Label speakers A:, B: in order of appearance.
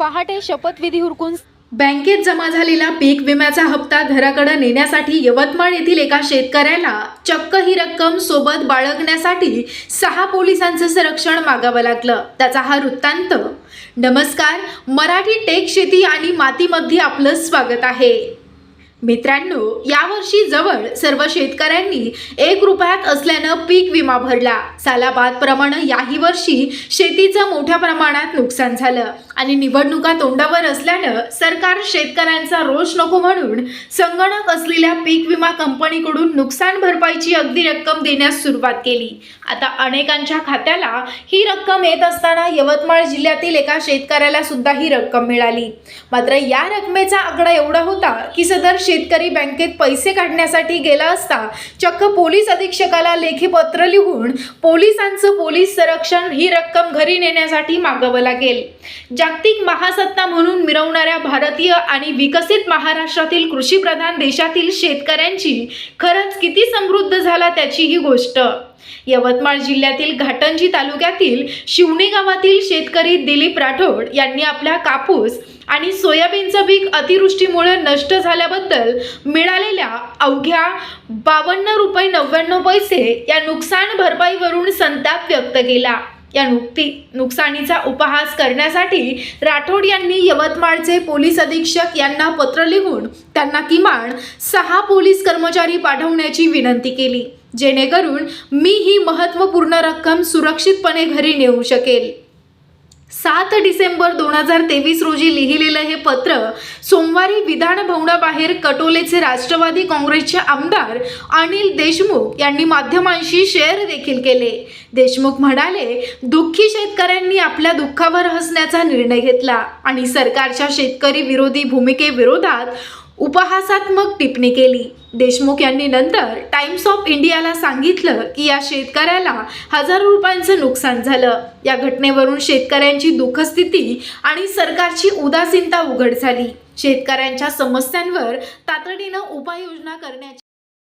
A: पहाटे शपथविधी हुरकून
B: बँकेत जमा झालेला पीक विम्याचा हप्ता घराकडे नेण्यासाठी यवतमाळ येथील एका शेतकऱ्याला चक्क ही रक्कम सोबत बाळगण्यासाठी सहा पोलिसांचं संरक्षण मागावं लागलं. त्याचा हा वृत्तांत. नमस्कार मराठी टेक शेती आणि मातीमध्ये आपलं स्वागत आहे. मित्रांनो यावर्षी जवळ सर्व शेतकऱ्यांनी एक रुपयात असल्यानं पीक विमा भरला. सालाबादप्रमाणे याही वर्षी शेतीचं मोठ्या प्रमाणात नुकसान झालं आणि निवडणुका तोंडावर असल्यानं सरकार शेतकऱ्यांचा रोष नको म्हणून संगणक असलेल्या पीक विमा कंपनीकडून नुकसान भरपाईची अगदी रक्कम देण्यास सुरुवात केली. आता अनेकांच्या खात्याला ही रक्कम येत असताना यवतमाळ जिल्ह्यातील एका शेतकऱ्याला सुद्धा ही रक्कम मिळाली. मात्र या रकमेचा आकडा एवढा होता की सदर शेतकरी बँकेत पैसे काढण्यासाठी गेला असता चक्क पोलीस अधीक्षकाला लेखी पत्र लिहून पोलिसांचं पोलीस संरक्षण ही रक्कम घरी नेण्यासाठी मागावं लागेल. जागतिक महासत्ता म्हणून मिरवणाऱ्या भारतीय आणि विकसित महाराष्ट्रातील कृषीप्रधान देशातील शेतकऱ्यांची खरंच किती समृद्ध झाला त्याची ही गोष्ट. यवतमाळ जिल्ह्यातील घाटंजी तालुक्यातील शिवणी गावातील शेतकरी दिलीप राठोड यांनी आपल्या कापूस आणि सोयाबीनचं पीक अतिवृष्टीमुळे नष्ट झाल्याबद्दल मिळालेल्या अवघ्या बावन्न रुपये नव्याण्णव पैसे या नुकसान भरपाईवरून संताप व्यक्त केला. या नुकती नुकसानीचा उपहास करण्यासाठी राठोड यांनी यवतमाळचे पोलीस अधीक्षक यांना पत्र लिहून त्यांना किमान सहा पोलीस कर्मचारी पाठवण्याची विनंती केली जेणेकरून मी ही महत्त्वपूर्ण रक्कम सुरक्षितपणे घरी नेऊ शकेल. सात डिसेंबर दोन हजार तेवीस रोजी लिहिलेलं हे पत्र सोमवारी विधान भवनाबाहेर कटोलेचे राष्ट्रवादी काँग्रेसचे आमदार अनिल देशमुख यांनी माध्यमांशी शेअर देखील केले. देशमुख म्हणाले दुःखी शेतकऱ्यांनी आपल्या दुःखावर हसण्याचा निर्णय घेतला आणि सरकारच्या शेतकरी विरोधी भूमिकेविरोधात उपहासात्मक टिप्पणी केली. देशमुख यांनी नंतर टाइम्स ऑफ इंडियाला सांगितलं की या शेतकऱ्याला हजारो रुपयांचं नुकसान झालं. या घटनेवरून शेतकऱ्यांची दुःखस्थिती आणि सरकारची उदासीनता उघड झाली. शेतकऱ्यांच्या समस्यांवर तातडीनं उपाययोजना करण्याची